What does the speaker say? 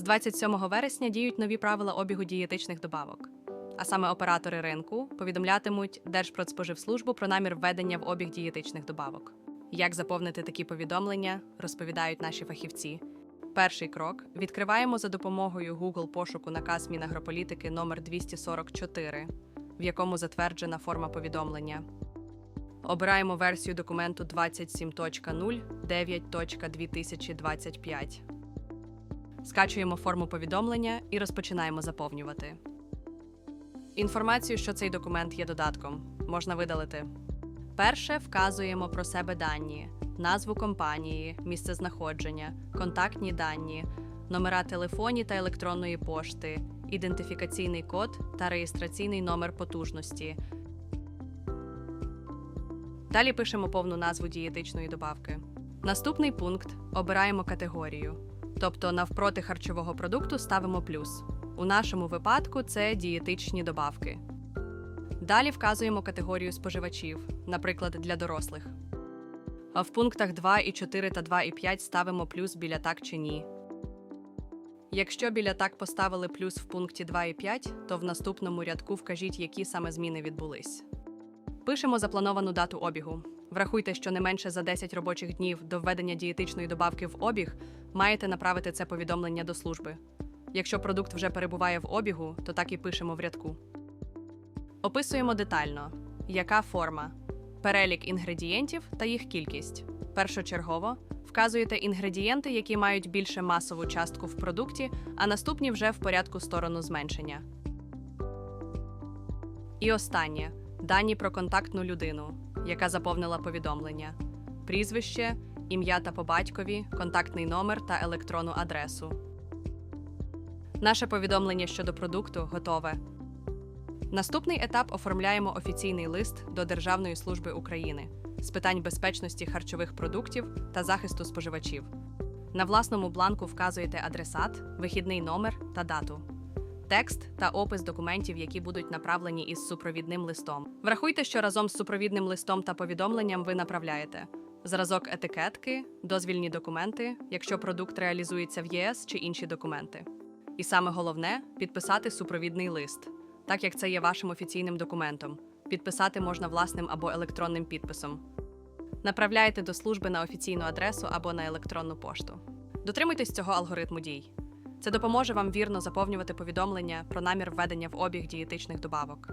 З 27 вересня діють нові правила обігу дієтичних добавок. А саме оператори ринку повідомлятимуть Держпродспоживслужбу про намір введення в обіг дієтичних добавок. Як заповнити такі повідомлення, розповідають наші фахівці. Перший крок відкриваємо за допомогою Google пошуку наказ Мінагрополітики номер 244, в якому затверджена форма повідомлення. Обираємо версію документу 27.0 9.2025. Скачуємо форму повідомлення і розпочинаємо заповнювати. Інформацію, що цей документ є додатком, можна видалити. Перше вказуємо про себе дані: назву компанії, місце знаходження, контактні дані, номера телефонів та електронної пошти, ідентифікаційний код та реєстраційний номер потужності. Далі пишемо повну назву дієтичної добавки. Наступний пункт обираємо категорію, тобто навпроти харчового продукту ставимо плюс. У нашому випадку це дієтичні добавки. Далі вказуємо категорію споживачів, наприклад, для дорослих. А в пунктах 2 і 4 та 2 і 5 ставимо плюс біля так чи ні. Якщо біля так поставили плюс в пункті 2 і 5, то в наступному рядку вкажіть, які саме зміни відбулись. Пишемо заплановану дату обігу. Врахуйте, що не менше за 10 робочих днів до введення дієтичної добавки в обіг маєте направити це повідомлення до служби. Якщо продукт вже перебуває в обігу, то так і пишемо в рядку. Описуємо детально, яка форма, перелік інгредієнтів та їх кількість. Першочергово вказуєте інгредієнти, які мають більше масову частку в продукті, а наступні вже в порядку сторону зменшення. І останнє дані про контактну людину, яка заповнила повідомлення, прізвище, ім'я та по батькові, контактний номер та електронну адресу. Наше повідомлення щодо продукту готове. Наступний етап оформляємо офіційний лист до Державної служби України з питань безпечності харчових продуктів та захисту споживачів. На власному бланку вказуєте адресат, вихідний номер та дату, текст та опис документів, які будуть направлені із супровідним листом. Врахуйте, що разом з супровідним листом та повідомленням ви направляєте зразок етикетки, дозвільні документи, якщо продукт реалізується в ЄС чи інші документи. І саме головне підписати супровідний лист, так як це є вашим офіційним документом. Підписати можна власним або електронним підписом. Направляйте до служби на офіційну адресу або на електронну пошту. Дотримуйтесь цього алгоритму дій. Це допоможе вам вірно заповнювати повідомлення про намір введення в обіг дієтичних добавок.